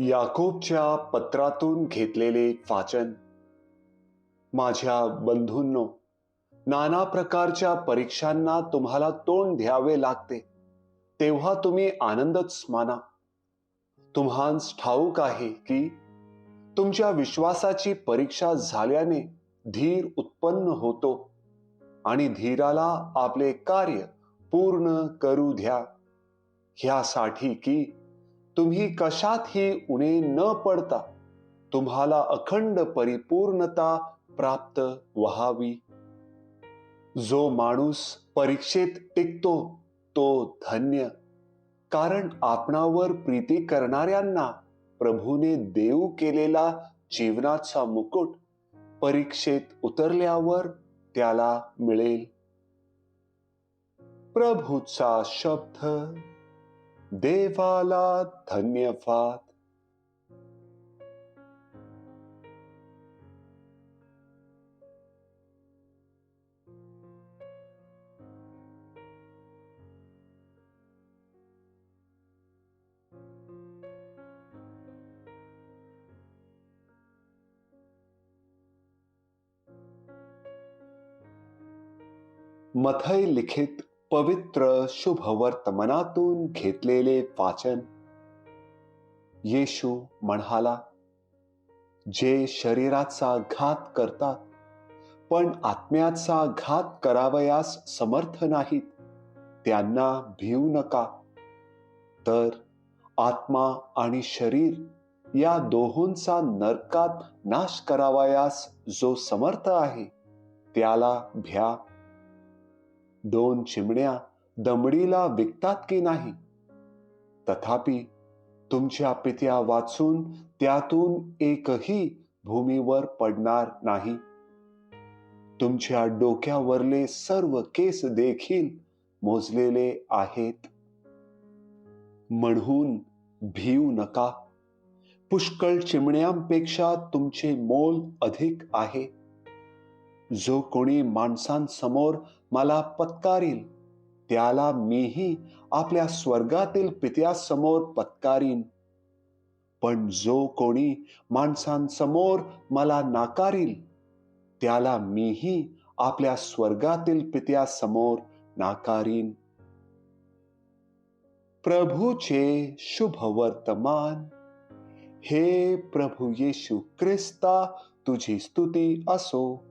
याकोबच्या पत्रातून घेतलेले वाचन. माझ्या बंधूंनो नाना प्रकारच्या परीक्षांना तुम्हाला तोंड द्यावे लागते. तेव्हा तुम्ही आनंदच माना. तुम्हास ठाऊक आहे की तुमच्या विश्वासाची परीक्षा झाल्याने धीर उत्पन्न होतो आणि धीराला आपले कार्य पूर्ण करू द्या. ह्यासाठी की तुम्ही कशातही उणे न पडता तुम्हाला अखंड परिपूर्णता प्राप्त व्हावी. जो माणूस परीक्षेत टिकतो तो धन्य. कारण आपणावर प्रीती करणाऱ्यांना प्रभूने देऊ केलेला जीवनाचा मुकुट परीक्षेत उतरल्यावर त्याला मिळेल. प्रभूचा शब्द देवाला धन्यवाद मथय लिखित पवित्र शुभ वर्तमानातून घेतलेले वाचन. येशू म्हणाला जे शरीराचा घात करतात पण आत्म्याचा घात करावयास समर्थ नाहीत त्यांना भिवू नका. तर आत्मा आणि शरीर या दोहोंचा नरकात नाश करावयास जो समर्थ आहे त्याला भ्या. दोन चिमण्या दमडीला विकतात की नाही? तथापि तुमच्या पित्या वाचून त्यातून एकही भूमीवर पडणार नाही. तुमच्या डोक्यावरले सर्व केस देखील मोजलेले आहेत. म्हणून भिऊ नका. पुष्कळ चिमण्यांपेक्षा तुमचे मोल अधिक आहे. जो कोणी माणसांसमोर मला पत्कारील त्याला मीही आपल्या स्वर्गातील पित्यासमोर पत्कारीन. पण जो कोणी माणसांसमोर मला नाकारील त्याला मीही आपल्या स्वर्गातील पित्यासमोर नाकारीन. प्रभूचे शुभ वर्तमान हे प्रभू येशू ख्रिस्ता तुझी स्तुती असो.